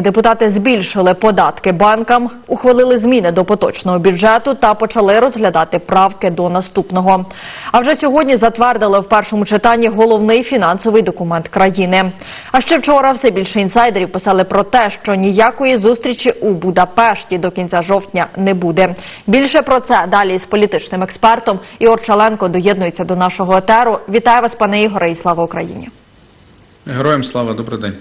Депутати збільшили податки банкам, ухвалили зміни до поточного бюджету та почали розглядати правки до наступного. А вже сьогодні затвердили в першому читанні головний фінансовий документ країни. А ще вчора все більше інсайдерів писали про те, що ніякої зустрічі у Будапешті до кінця жовтня не буде. Більше про це далі з політичним експертом Ігор Чаленко доєднується до нашого етеру. Вітаю вас, пане Ігоре, і слава Україні. Героям слава, добрий день.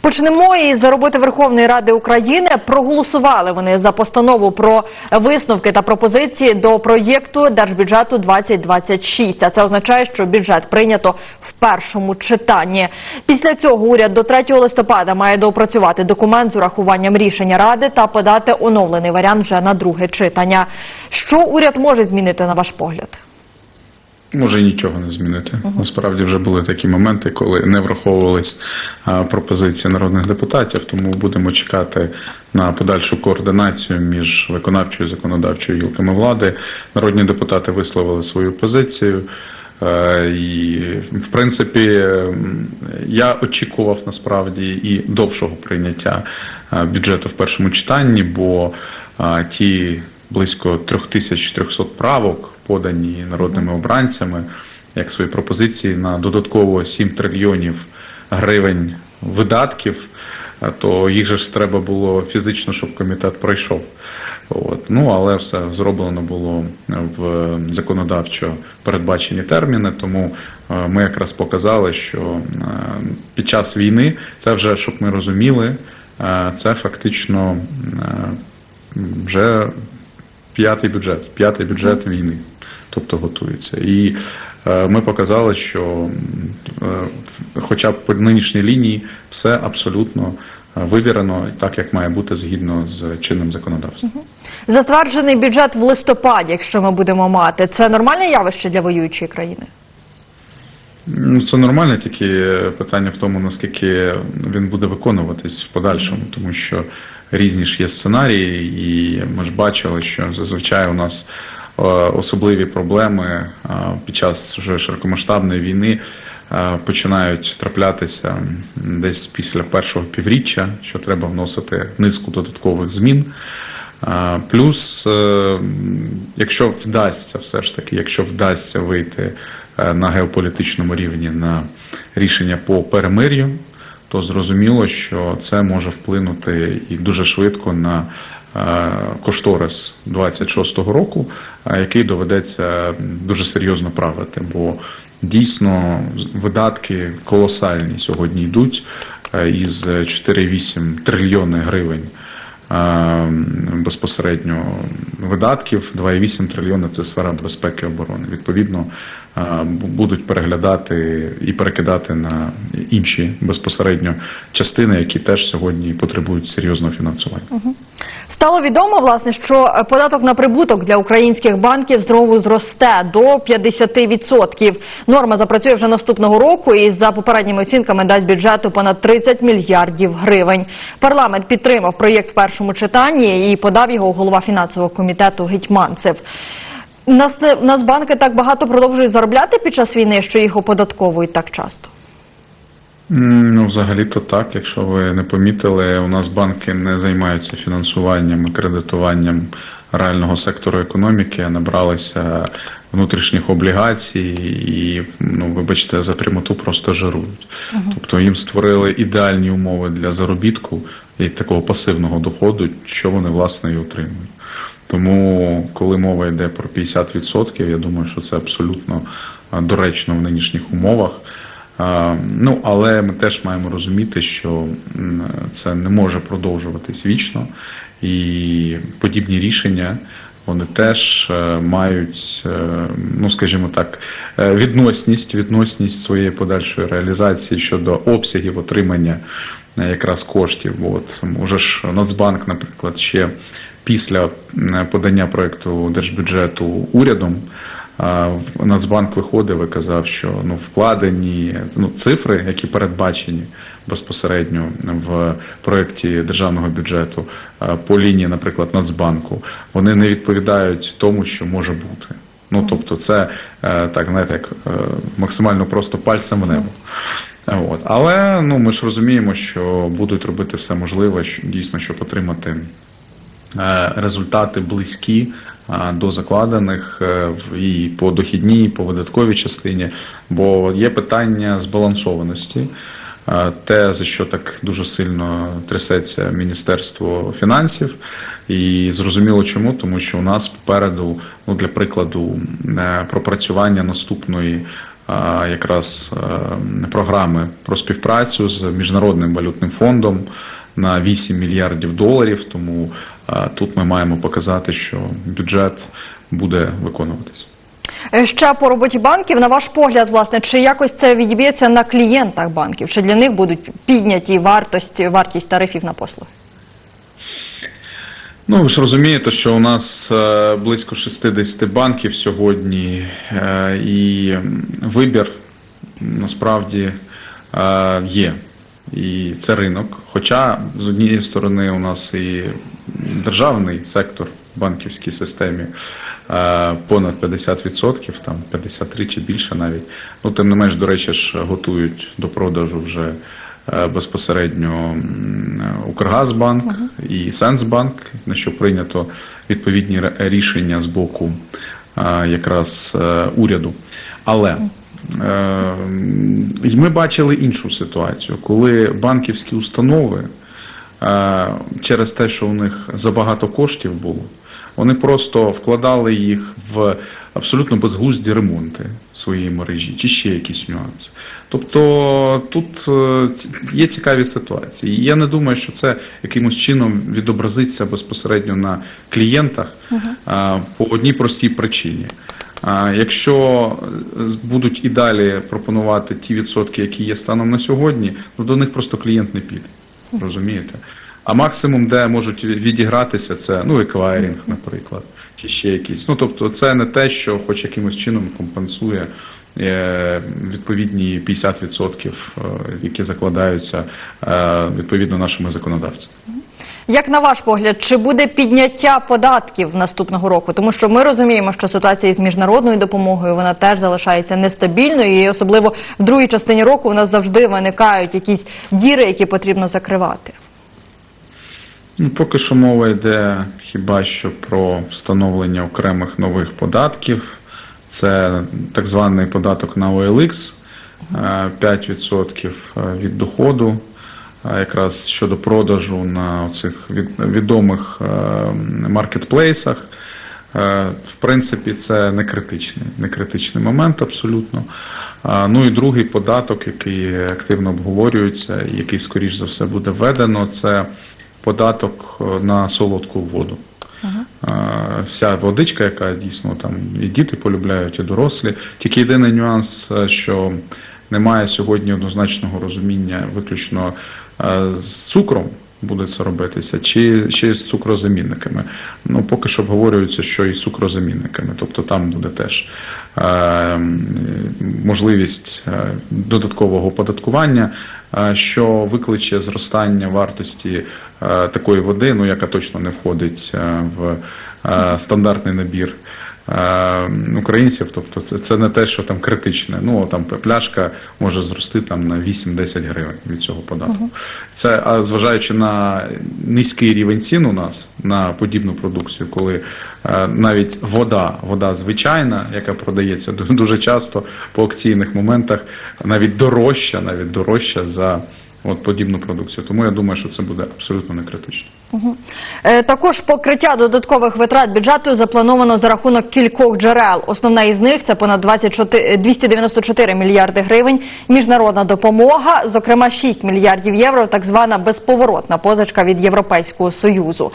Почнемо із роботи Верховної Ради України. Проголосували вони за постанову про висновки та пропозиції до проєкту держбюджету 2026. А це означає, що бюджет прийнято в першому читанні. Після цього уряд до 3 листопада має доопрацювати документ з урахуванням рішення ради та подати оновлений варіант вже на друге читання. Що уряд може змінити на ваш погляд? Може і нічого не змінити. Насправді вже були такі моменти, коли не враховувались пропозиції народних депутатів, тому будемо чекати на подальшу координацію між виконавчою і законодавчою гілками влади. Народні депутати висловили свою позицію. Е, І, в принципі, я очікував насправді і довшого прийняття е, бюджету в першому читанні, бо е, ті близько 3300 правок, подані народними обранцями, як свої пропозиції на додатково 7 трильйонів гривень видатків, е, то їх же ж треба було фізично, щоб комітет пройшов. От. Ну, але все зроблено було в законодавчо передбачені терміни, тому е, ми якраз показали, що е, під час війни це вже, щоб ми розуміли, е, це фактично е, вже п'ятий бюджет, п'ятий бюджет війни, тобто готується. І е, ми показали, що е, хоча б по нинішній лінії все абсолютно е, вивірено так, як має бути згідно з чинним законодавством. Затверджений бюджет в листопаді, якщо ми будемо мати, це нормальне явище для воюючої країни? Ну, це нормально, тільки питання в тому, наскільки він буде виконуватись в подальшому, тому що різні ж є сценарії, і ми ж бачили, що зазвичай у нас е, особливі проблеми е, під час вже широкомасштабної війни е, починають траплятися десь після першого півріччя, що треба вносити низку додаткових змін. Плюс, якщо вдасться, все ж таки, якщо вдасться вийти на геополітичному рівні на рішення по перемир'ю, то зрозуміло, що це може вплинути і дуже швидко на е, кошторис 26-го року, е, який доведеться дуже серйозно правити, бо дійсно видатки колосальні сьогодні йдуть е, із 4,8 трильйони гривень безпосередньо видатків, 2,8 трильйона це сфера безпеки і оборони. Відповідно, будуть переглядати і перекидати на інші безпосередньо частини, які теж сьогодні потребують серйозного фінансування. Стало відомо, власне, що е, податок на прибуток для українських банків знову зросте до 50%. Норма запрацює вже наступного року і за попередніми оцінками дасть бюджету понад 30 мільярдів гривень. Парламент підтримав проєкт в першому читанні і подав його голова фінансового комітету Гетьманцев. Нас, не- Нацбанки так багато продовжують заробляти під час війни, що їх оподатковують так часто. Ну, взагалі-то так. Якщо ви не помітили, у нас банки не займаються фінансуванням і кредитуванням реального сектору економіки, а набралися внутрішніх облігацій і, ну, вибачте, за прямоту просто жирують. Тобто їм створили ідеальні умови для заробітку і такого пасивного доходу, що вони власне і отримують. Тому, коли мова йде про 50%, я думаю, що це абсолютно доречно в нинішніх умовах. Ну, але ми теж маємо розуміти, що це не може продовжуватись вічно, і подібні рішення вони теж е, мають, е, ну скажімо так, е, відносність, відносність своєї подальшої реалізації щодо обсягів отримання якраз коштів. От уже ж Нацбанк, наприклад, ще після подання проекту держбюджету урядом. Нацбанк виходив і казав, що ну вкладені ну, цифри, які передбачені безпосередньо в проєкті державного бюджету по лінії, наприклад, Нацбанку, вони не відповідають тому, що може бути. Ну тобто, це е, так знаєте, як е, максимально просто пальцем в небо. От. Але ну, ми ж розуміємо, що будуть робити все можливе, що, дійсно, щоб отримати е, результати близькі е, до закладених е, і по дохідній, і по видатковій частині, бо є питання збалансованості. Е, Те, за що так дуже сильно трясеться Міністерство фінансів, і зрозуміло чому, тому що у нас попереду, ну для прикладу, е, пропрацювання наступної якраз е, програми про співпрацю з міжнародним валютним фондом на 8 мільярдів доларів. Тому тут ми маємо показати, що бюджет буде виконуватись. Е, Ще по роботі банків, на ваш погляд, власне, чи якось це відіб'ється на клієнтах банків? Чи для них будуть підняті вартості, вартість тарифів на послуги? Ну, ви ж розумієте, що у нас е, близько 60 банків сьогодні, е, і вибір насправді є. І це ринок. Хоча з однієї сторони у нас і державний сектор в банківській системі е, понад 50%, там 53 чи більше навіть. Ну, тим не менш, до речі, ж готують до продажу вже е, безпосередньо Укргазбанк і Сенсбанк, на що прийнято відповідні рішення з боку е, якраз уряду. Але ми бачили іншу ситуацію, коли банківські установи через те, що у них забагато коштів було, вони просто вкладали їх в абсолютно безглузді ремонти своєї мережі, чи ще якісь нюанси. Тобто тут е, є цікаві ситуації. Я не думаю, що це якимось чином відобразиться безпосередньо на клієнтах а, по одній простій причині. Якщо будуть і далі пропонувати ті відсотки, які є станом на сьогодні, то до них просто клієнт не піде. Розумієте? А максимум, де можуть відігратися, це ну, еквайрінг, наприклад, чи ще якісь. Ну, тобто, це не те, що хоч якимось чином компенсує е, відповідні 50%, е, які закладаються е, відповідно нашими законодавцями. Як на ваш погляд, чи буде підняття податків наступного року? Тому що ми розуміємо, що ситуація з міжнародною допомогою вона теж залишається нестабільною, і особливо в другій частині року у нас завжди виникають якісь діри, які потрібно закривати. Ну, поки що мова йде хіба що про встановлення окремих нових податків. Це так званий податок на OLX, е, 5% від доходу, е, якраз щодо продажу на цих відомих е, маркетплейсах. Е, В принципі, це не критичний, не критичний момент абсолютно. Ну і другий податок, який активно обговорюється, і який, скоріш за все, буде введено, це податок е, на солодку воду. Е, Вся водичка, яка дійсно там і діти полюбляють, і дорослі. Тільки єдиний нюанс, що немає сьогодні однозначного розуміння виключно з цукром. Буде це робитися, чи ще з цукрозамінниками. Ну, поки що обговорюється, що і з цукрозамінниками. Тобто там буде теж е, можливість е, додаткового оподаткування, е, що викличе зростання вартості е, такої води, ну яка точно не входить в стандартний набір українців. Тобто це, це не те, що там критичне. Ну там пляшка може зрости там на 8-10 гривень від цього податку. Це а зважаючи на низький рівень цін у нас на подібну продукцію, коли е, навіть вода, вода звичайна, яка продається ду- дуже часто по акційних моментах, навіть дорожча, навіть дорожча за от подібну продукцію. Тому я думаю, що це буде абсолютно не критично. Е, Також покриття додаткових витрат бюджету заплановано за рахунок кількох джерел. Основна із них це понад 24, 294 мільярди гривень. Міжнародна допомога, зокрема 6 мільярдів євро, так звана безповоротна позичка від Європейського союзу.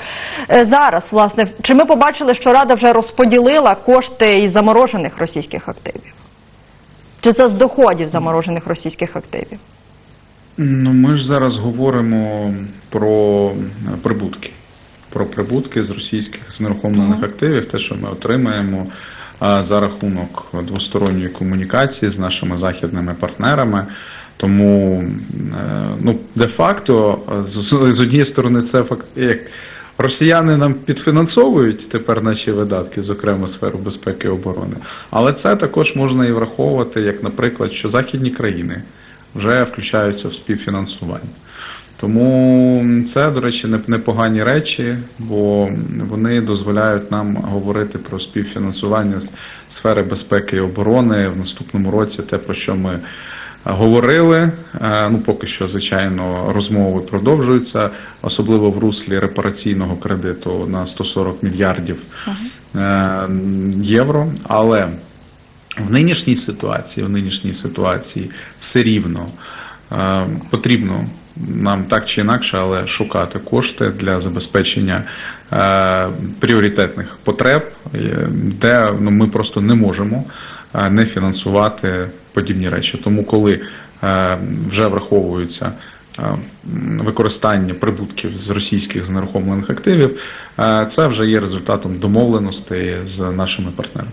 Е, Зараз, власне, чи ми побачили, що Рада вже розподілила кошти із заморожених російських активів? Чи це з доходів заморожених російських активів? Ну, ми ж зараз говоримо про прибутки. Про прибутки з російських знерухомлених активів, те, що ми отримаємо за рахунок двосторонньої комунікації з нашими західними партнерами. Тому, е, ну, де-факто, з, з однієї сторони, це факт, як росіяни нам підфінансовують тепер наші видатки, зокрема сферу безпеки і оборони. Але це також можна і враховувати, як, наприклад, що західні країни вже включаються в співфінансування. Тому це, до речі, непогані речі, бо вони дозволяють нам говорити про співфінансування з сфери безпеки і оборони в наступному році, те, про що ми говорили. Е, Ну, поки що, звичайно, розмови продовжуються, особливо в руслі репараційного кредиту на 140 мільярдів е, євро. Але в нинішній ситуації, в нинішній ситуації все рівно е, потрібно нам так чи інакше, але шукати кошти для забезпечення е, пріоритетних потреб, е, де ну, ми просто не можемо не фінансувати подібні речі. Тому, коли вже враховуються використання прибутків з російських знерухомлених активів, це вже є результатом домовленостей з нашими партнерами.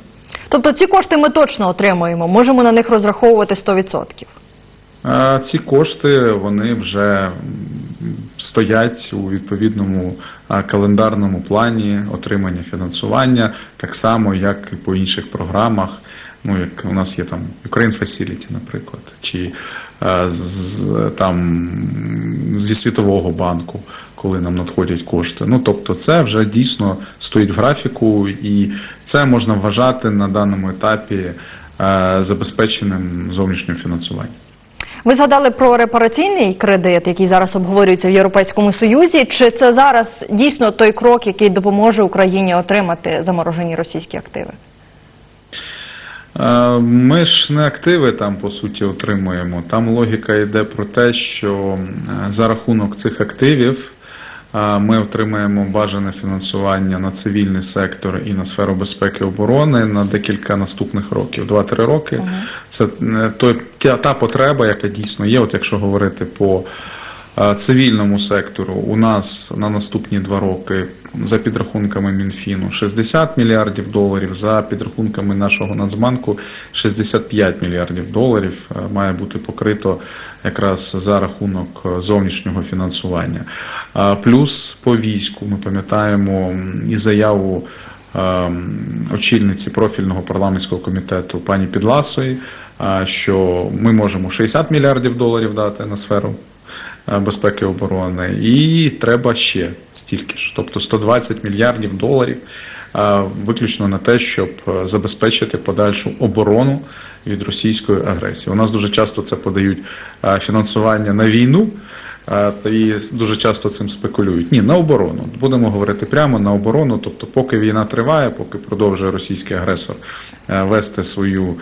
Тобто ці кошти ми точно отримуємо, можемо на них розраховувати 100%. Е, Ці кошти вони вже стоять у відповідному календарному плані отримання фінансування, так само, як і по інших програмах. Ну, як у нас є там Ukraine Facility, наприклад, чи з, там зі Світового банку, коли нам надходять кошти. Ну тобто, це вже дійсно стоїть в графіку, і це можна вважати на даному етапі е, забезпеченим зовнішнім фінансуванням. Ви згадали про репараційний кредит, який зараз обговорюється в Європейському Союзі. Чи це зараз дійсно той крок, який допоможе Україні отримати заморожені російські активи? Е, Ми ж не активи там по суті отримуємо. Там логіка йде про те, що е, за рахунок цих активів ми отримаємо бажане фінансування на цивільний сектор і на сферу безпеки і оборони на декілька наступних років, 2-3 роки. Це е, той та, та потреба, яка дійсно є. От якщо говорити по е, цивільному сектору, у нас на наступні два роки за підрахунками Мінфіну 60 мільярдів доларів, за підрахунками нашого Нацбанку 65 мільярдів доларів е, має бути покрито якраз за рахунок е, зовнішнього фінансування. Плюс по війську ми пам'ятаємо і заяву е, очільниці профільного парламентського комітету пані Підласої, що ми можемо 60 мільярдів доларів дати на сферу безпеки і оборони, і треба ще стільки ж, тобто 120 мільярдів доларів е, виключно на те, щоб е, забезпечити подальшу оборону від російської агресії. У нас дуже часто це подають е, фінансування на війну. е, Та і дуже часто цим спекулюють. Ні, на оборону. Будемо говорити прямо на оборону. Тобто, поки війна триває, поки продовжує російський агресор е, вести свою е,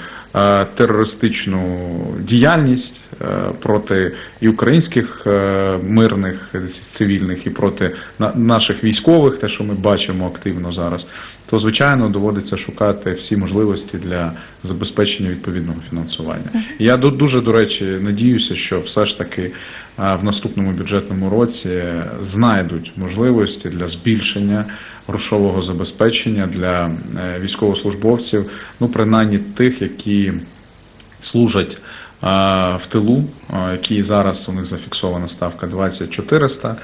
терористичну діяльність е, проти і українських е, мирних е, цивільних, і проти на- наших військових, те, що ми бачимо активно зараз, то звичайно доводиться шукати всі можливості для забезпечення відповідного фінансування. Я ду- дуже до речі надіюся, що все ж таки в наступному бюджетному році знайдуть можливості для збільшення грошового забезпечення для е, військовослужбовців, ну принаймні тих, які служать в тилу, які зараз у них зафіксована ставка 2400, е,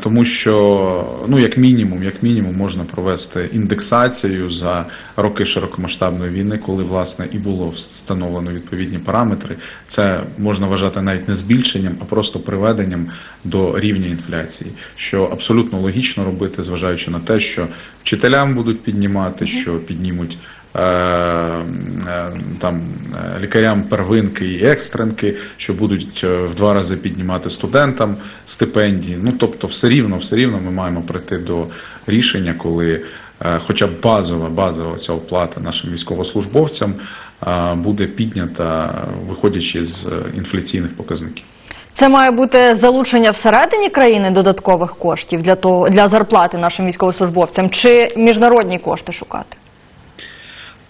тому що ну як мінімум, як мінімум можна провести індексацію за роки широкомасштабної війни, коли власне і було встановлено відповідні параметри. Це можна вважати навіть не збільшенням, а просто приведенням до рівня інфляції, що абсолютно логічно робити, зважаючи на те, що вчителям будуть піднімати, що піднімуть е, е, там е, лікарям первинки і екстренки, що будуть е, в два рази піднімати студентам стипендії. Ну тобто, все рівно, все рівно ми маємо прийти до рішення, коли е, хоча б базова, базова ця оплата нашим військовослужбовцям е, буде піднята, виходячи з е, інфляційних показників. Це має бути залучення всередині країни додаткових коштів для того для зарплати нашим військовослужбовцям, чи міжнародні кошти шукати?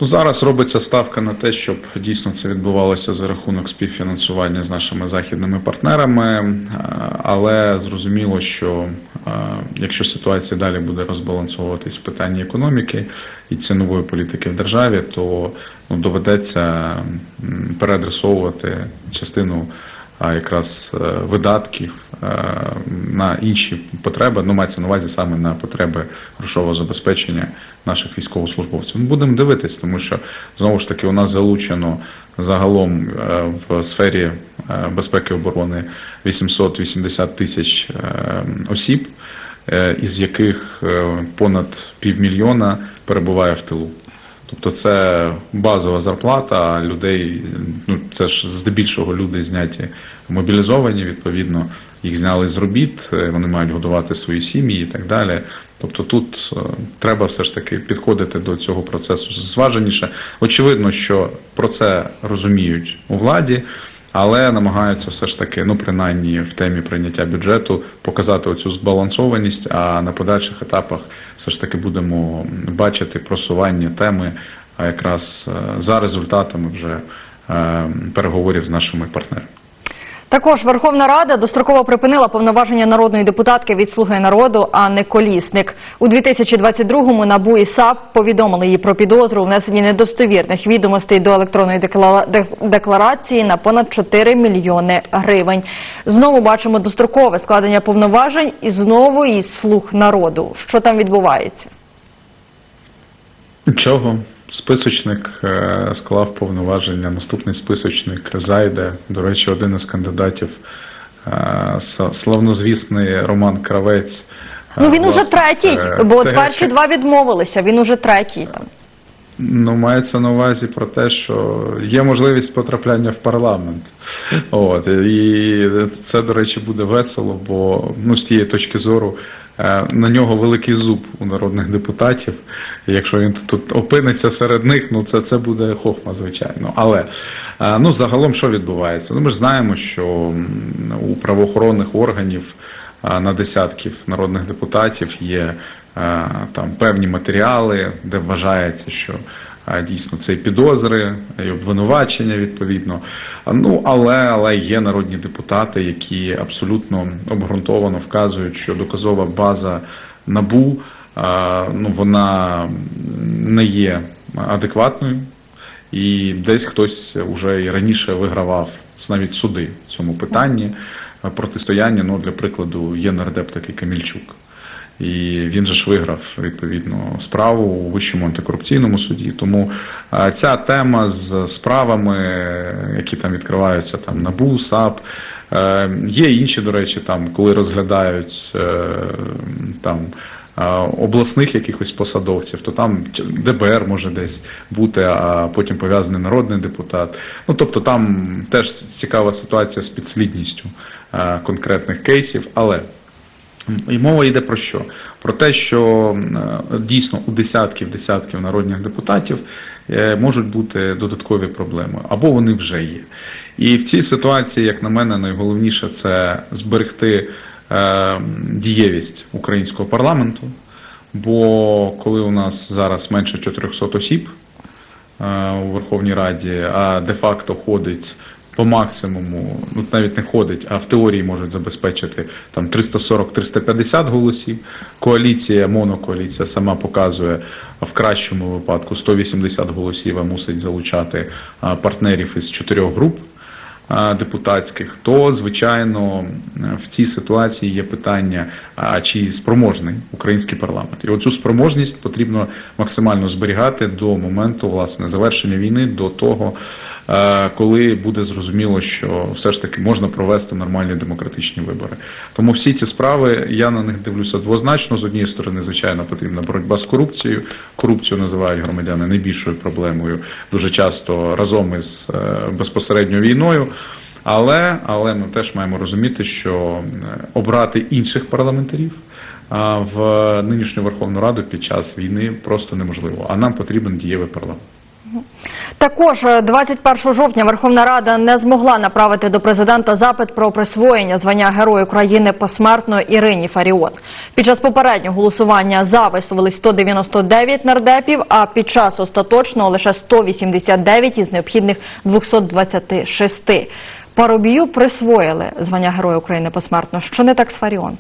Ну, зараз робиться ставка на те, щоб дійсно це відбувалося за рахунок співфінансування з нашими західними партнерами, е, але зрозуміло, що е, якщо ситуація далі буде розбалансовуватись в питанні економіки і цінової політики в державі, то ну, доведеться переадресовувати частину а, якраз е, видатків е, на інші потреби, ну мається на увазі саме на потреби грошового забезпечення наших військовослужбовців. Ми будемо дивитись, тому що знову ж таки у нас залучено загалом е, в сфері безпеки і оборони 880 тисяч осіб, із яких понад півмільйона перебуває в тилу. Тобто це базова зарплата людей, ну це ж здебільшого люди зняті мобілізовані, відповідно, їх зняли з робіт, е, вони мають годувати свої сім'ї і так далі. Тобто тут е, треба все ж таки підходити до цього процесу зваженіше. Очевидно, що про це розуміють у владі, але намагаються все ж таки, ну принаймні в темі прийняття бюджету, показати оцю збалансованість. А на подальших етапах все ж таки будемо бачити просування теми, якраз е, за результатами вже е, переговорів з нашими партнерами. Також Верховна Рада достроково припинила повноваження народної депутатки від «Слуги народу» Анни Колісник. У 2022-му НАБУ і САП повідомили її про підозру у внесенні недостовірних відомостей до електронної декларації на понад 4 мільйони гривень. Знову бачимо дострокове складення повноважень і знову із «Слуг народу». Що там відбувається? Нічого. Списочник е, склав повноваження. Наступний списочник зайде. До речі, один із кандидатів е, славнозвісний Роман Кравець. е, Ну він уже третій, бо от перші два відмовилися. Він уже третій там. Ну, мається на увазі про те, що є можливість потрапляння в парламент. От, і це, до речі, буде весело, бо ну, з тієї точки зору на нього великий зуб у народних депутатів. Якщо він тут опиниться серед них, ну це, це буде хохма, звичайно. Але е, ну, загалом що відбувається? Ну, ми ж знаємо, що у правоохоронних органів на десятків народних депутатів є е, там певні матеріали, де вважається, що е, дійсно це і підозри, і обвинувачення відповідно. Ну але, але є народні депутати, які абсолютно обґрунтовано вказують, що доказова база набу ну вона не є адекватною. І десь хтось вже і раніше вигравав навіть суди в цьому питанні протистояння. Ну, для прикладу, є нардеп такий Камільчук. І він же ж виграв відповідно справу у вищому антикорупційному суді. Тому е, ця тема з справами, які там відкриваються, там НАБУ, САП, е, є інші, до речі, там, коли розглядають е, там обласних якихось посадовців, то там ДБР може десь бути, а потім пов'язаний народний депутат. Ну тобто там теж цікава ситуація з підслідністю конкретних кейсів, але. І мова йде про що? Про те, що е, дійсно у десятків десятків народних депутатів е, можуть бути додаткові проблеми, або вони вже є. І в цій ситуації, як на мене, найголовніше це зберегти е, дієвість українського парламенту. Бо коли у нас зараз менше 400 осіб у Верховній Раді, а де-факто ходить по максимуму, ну навіть не ходить, а в теорії можуть забезпечити там 340-350 голосів. Коаліція, монокоаліція сама показує в кращому випадку 180 голосів, а мусить залучати партнерів із чотирьох груп депутатських, то звичайно в цій ситуації є питання, а чи спроможний український парламент, і оцю спроможність потрібно максимально зберігати до моменту власне завершення війни, до того. Е, Коли буде зрозуміло, що все ж таки можна провести нормальні демократичні вибори, тому всі ці справи я на них дивлюся двозначно. З однієї сторони, звичайно, потрібна боротьба з корупцією. Корупцію називають громадяни найбільшою проблемою дуже часто разом із е, безпосередньо війною. Але, але ми теж маємо розуміти, що е, обрати інших парламентарів в нинішню Верховну Раду під час війни просто неможливо. А нам потрібен дієвий парламент. Також е, 21 жовтня Верховна Рада не змогла направити до президента запит про присвоєння звання Герою України посмертно Ірині Фаріон. Під час попереднього голосування за висловили 199 нардепів, а під час остаточного лише 189 із необхідних 226. Парубію присвоїли звання Героя України посмертно. Що не так з Фаріон?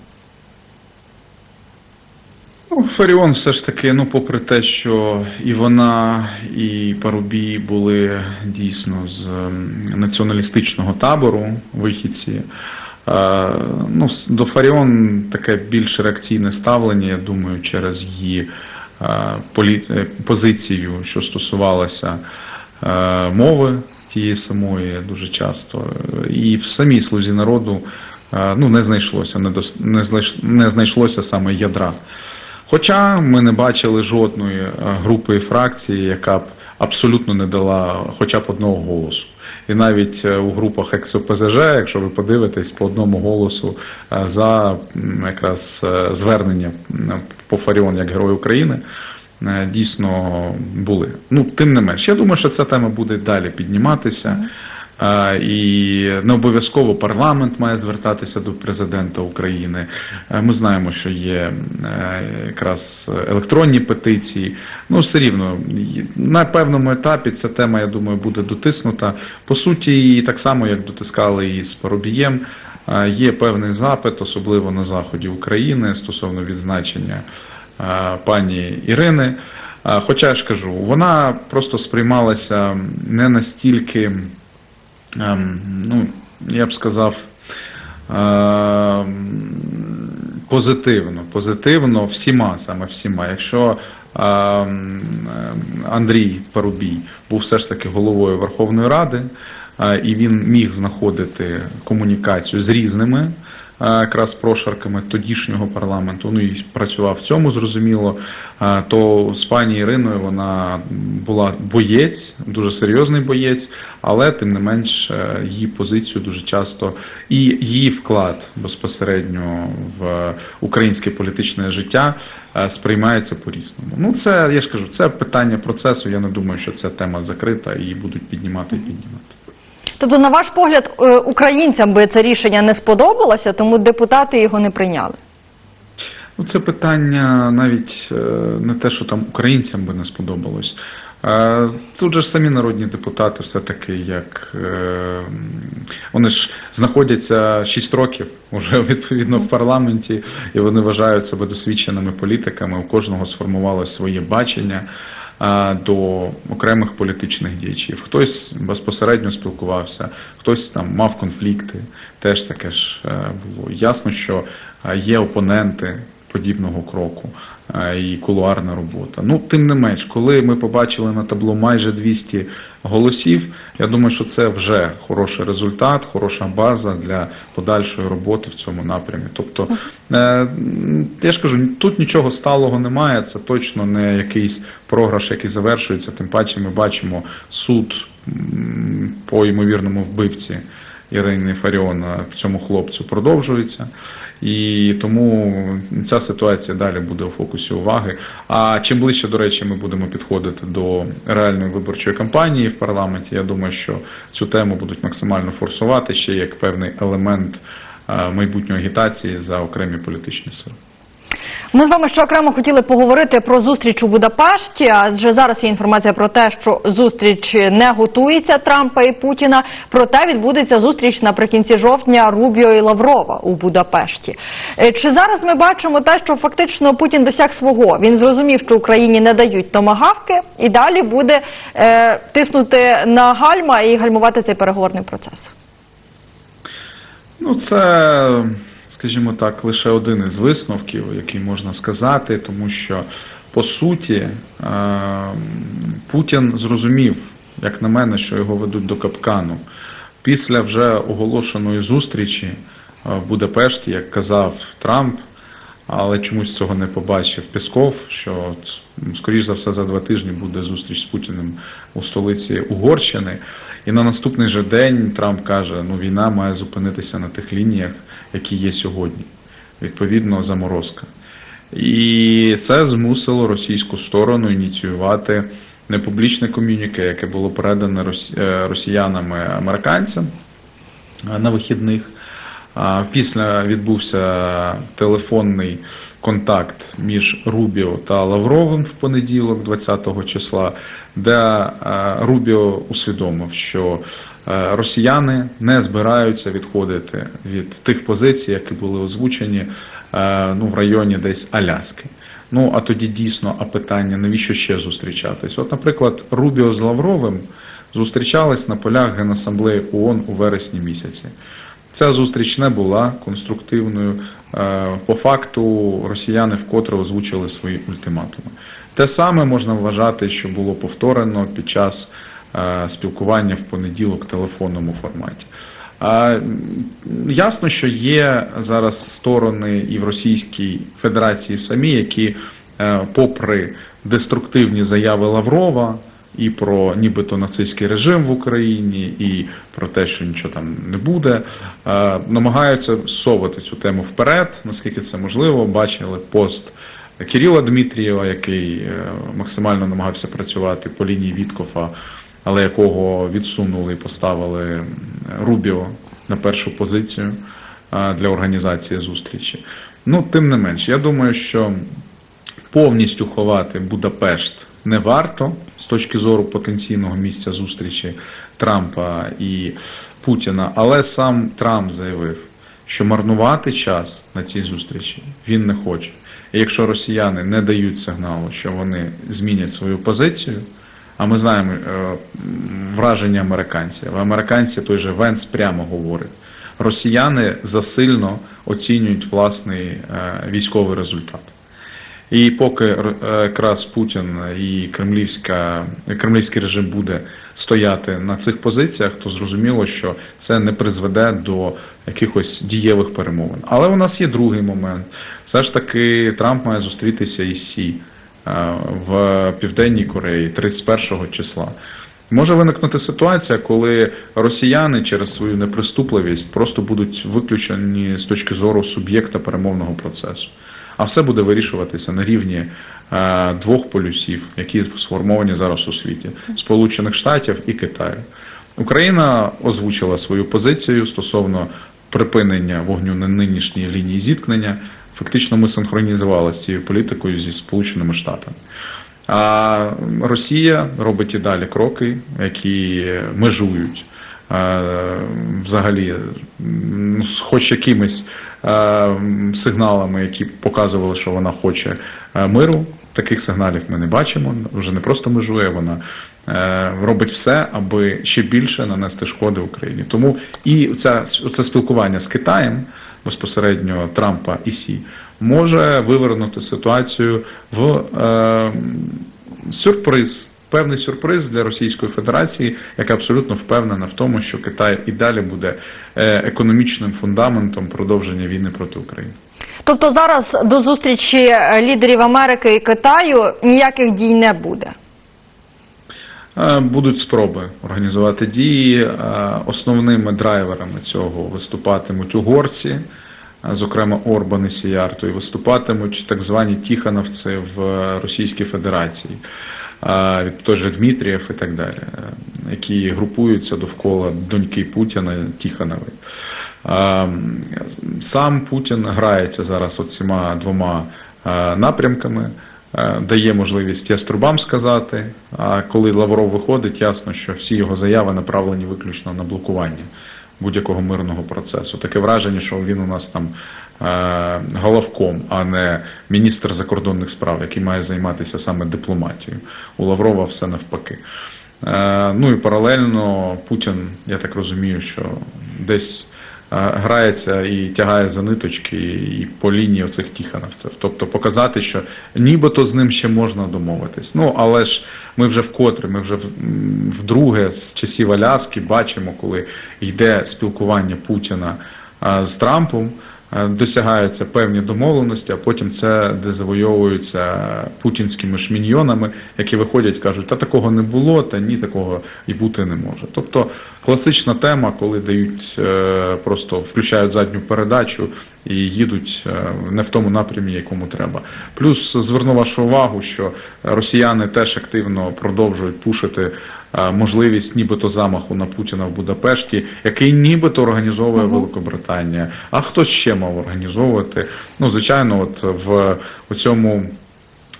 Ну, Фаріон все ж таки, ну, попри те, що і вона, і Парубій були дійсно з ем, націоналістичного табору вихідці. е, Ну, до Фаріон таке більш реакційне ставлення, я думаю, через її е, е, позицію, що стосувалося е, мови тієї самої дуже часто. І в самій слузі народу ну, не знайшлося, не знайшлося саме ядра. Хоча ми не бачили жодної е, групи і фракції, яка б абсолютно не дала хоча б одного голосу. І навіть е, у групах ексо-ПЗЖ, якщо ви подивитесь по одному голосу е, за якраз звернення по Фаріон як Герой України, дійсно були. Ну, тим не менш, я думаю, що ця тема буде далі підніматися. І не обов'язково парламент має звертатися до президента України. Е, Ми знаємо, що є е, якраз електронні петиції. Ну, все рівно на певному етапі ця тема, я думаю, буде дотиснута. По суті, і так само, як дотискали і з Парубієм, е, є певний запит, особливо на заході України, стосовно відзначення пані Ірини. Хоча я ж кажу, вона просто сприймалася не настільки ну, я б сказав, ем, позитивно, позитивно всіма, саме всіма. Якщо ем, ем, Андрій Парубій був все ж таки головою Верховної Ради, е, і він міг знаходити комунікацію з різними якраз прошарками тодішнього парламенту, ну і працював в цьому, зрозуміло, то з пані Іриною вона була боєць, дуже серйозний боєць, але тим не менш е, її позицію дуже часто і її вклад безпосередньо в українське політичне життя е, сприймається по-різному. Ну, це я ж кажу, це питання процесу. Я не думаю, що ця тема закрита і будуть піднімати і піднімати. Тобто, на ваш погляд, е, українцям би це рішення не сподобалося, тому депутати його не прийняли. Ну, це питання навіть е, не те, що там українцям би не сподобалось. Е, Тут же ж самі народні депутати, все-таки, як вони ж знаходяться 6 років уже відповідно в парламенті, і вони вважають себе досвідченими політиками. У кожного сформувалося своє бачення до окремих політичних діячів. Хтось безпосередньо спілкувався, хтось там мав конфлікти. Теж таке ж е, було. Ясно, що е, є опоненти подібного кроку е, і кулуарна робота. Ну, тим не менш, коли ми побачили на табло майже 200 голосів, я думаю, що це вже хороший результат, хороша база для подальшої роботи в цьому напрямі. Тобто, е, я ж кажу, тут нічого сталого немає, це точно не якийсь програш, який завершується. Тим паче ми бачимо суд по ймовірному вбивці. Ірини Фаріон в цьому хлопцю продовжується. І тому ця ситуація далі буде у фокусі уваги. А чим ближче, до речі, ми будемо підходити до реальної виборчої кампанії в парламенті, я думаю, що цю тему будуть максимально форсувати ще як певний елемент е, майбутньої агітації за окремі політичні сили. Ми з вами ще окремо хотіли поговорити про зустріч у Будапешті. Адже зараз є інформація про те, що зустріч не готується Трампа і Путіна. Проте відбудеться зустріч наприкінці жовтня Рубіо і Лаврова у Будапешті. Е, Чи зараз ми бачимо те, що фактично Путін досяг свого? Він зрозумів, що Україні не дають томагавки, і далі буде е, тиснути на гальма і гальмувати цей переговорний процес. Ну, це, скажімо так, лише один із висновків, який можна сказати, тому що по суті е, Путін зрозумів, як на мене, що його ведуть до капкану. Після вже оголошеної зустрічі е, в Будапешті, як казав Трамп, але чомусь цього не побачив Пісков, що скоріш за все за два тижні буде зустріч з Путіним у столиці Угорщини. І на наступний же день Трамп каже, ну війна має зупинитися на тих лініях, які є сьогодні. Відповідно, заморозка. І це змусило російську сторону ініціювати непублічне ком'юніке, яке було передане е, росіянами американцям е, на вихідних. Після відбувся телефонний контакт між Рубіо та Лавровим в понеділок, 20 числа, де е, Рубіо усвідомив, що росіяни не збираються відходити від тих позицій, які були озвучені е, ну, в районі десь Аляски. Ну а тоді дійсно, а питання, навіщо ще зустрічатись? От, наприклад, Рубіо з Лавровим зустрічались на полях Генасамблеї ООН у вересні місяці. Ця зустріч не була конструктивною. Е, По факту росіяни вкотре озвучили свої ультиматуми. Те саме можна вважати, що було повторено під час е, спілкування в понеділок в телефонному форматі. Ясно, що є зараз сторони і в Російській Федерації самі, які, е, попри деструктивні заяви Лаврова, і про нібито нацистський режим в Україні, і про те, що нічого там не буде, е, намагаються совати цю тему вперед, наскільки це можливо. Бачили пост Кирила Дмитрієва, який е, максимально намагався працювати по лінії Віткофа, але якого відсунули і поставили Рубіо на першу позицію для організації зустрічі. Ну, тим не менш, я думаю, що повністю ховати Будапешт не варто з точки зору потенційного місця зустрічі Трампа і Путіна, але сам Трамп заявив, що марнувати час на цій зустрічі він не хоче. І якщо росіяни не дають сигналу, що вони змінять свою позицію, а ми знаємо е, враження американців. Американці той же Венс прямо говорить. Росіяни засильно оцінюють власний е, військовий результат. І поки е, якраз Путін і кремлівська, кремлівський режим буде стояти на цих позиціях, то зрозуміло, що це не призведе до якихось дієвих перемовин. Але у нас є другий момент. Все ж таки Трамп має зустрітися із Сі в Південній Кореї 31 числа. Може виникнути ситуація, коли росіяни через свою неприступливість просто будуть виключені з точки зору суб'єкта перемовного процесу. А все буде вирішуватися на рівні е, двох полюсів, які сформовані зараз у світі Сполучених Штатів і Китаю. Україна озвучила свою позицію стосовно припинення вогню на нинішній лінії зіткнення. Фактично, ми синхронізувалися з цією політикою зі Сполученими Штатами. А Росія робить і далі кроки, які межують взагалі з хоч якимись сигналами, які показували, що вона хоче миру. Таких сигналів ми не бачимо. Вже не просто межує, вона е, робить все, аби ще більше нанести шкоди Україні. Тому і ця, це спілкування з Китаєм безпосередньо Трампа і Сі може вивернути ситуацію в е, сюрприз. Певний сюрприз для Російської Федерації, яка абсолютно впевнена в тому, що Китай і далі буде е, економічним фундаментом продовження війни проти України. Тобто зараз до зустрічі е, лідерів Америки і Китаю ніяких дій не буде. Е, Будуть спроби організувати дії. Е, Основними драйверами цього виступатимуть угорці, е, зокрема Орбан і Сіярто, виступатимуть так звані тіхановці в Російській Федерації, той же Дмитрієв і так далі, які групуються довкола доньки Путіна Тіханової. Е, Сам Путін грається зараз оціма двома напрямками. Е, Дає можливість яструбам сказати. А коли Лавров виходить, ясно, що всі його заяви направлені виключно на блокування будь-якого мирного процесу. Таке враження, що він у нас там е, головком, а не міністр закордонних справ, який має займатися саме дипломатією. У Лаврова все навпаки. Е, Ну і паралельно Путін, я так розумію, що десь грається і тягає за ниточки і по лінії оцих тіхановців. Тобто показати, що нібито з ним ще можна домовитись. Ну але ж ми вже вкотре, ми вже вдруге з часів Аляски бачимо, коли йде спілкування Путіна е, з Трампом. Е, Досягаються певні домовленості, а потім це дезавойовується путінськими ж міньйонами, які виходять, кажуть, та такого не було, та ні, такого і бути не може. Тобто класична тема, коли дають е, просто включають задню передачу і їдуть е, не в тому напрямі, якому треба. Плюс зверну вашу увагу, що росіяни теж активно продовжують пушити можливість нібито замаху на Путіна в Будапешті, який нібито організовує Великобританія. А хто ще мав організовувати? Ну, звичайно, от в у цьому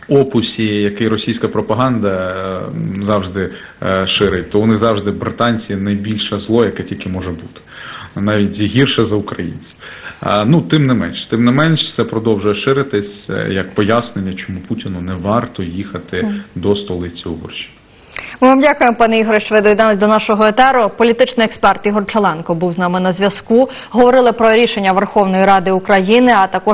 опусі, який російська пропаганда е, завжди е, ширить, то у них завжди британці найбільше зло, яке тільки може бути. навіть гірше за українців. Ну, тим не менш, тим не менш, це продовжує ширитись е, як пояснення, чому Путіну не варто їхати до столиці Угорщини. Ми вам дякуємо, пане Ігоре, що ви доєдналися до нашого етеру. Політичний експерт Ігор Чаленко був з нами на зв'язку. Говорили про рішення Верховної Ради України, а також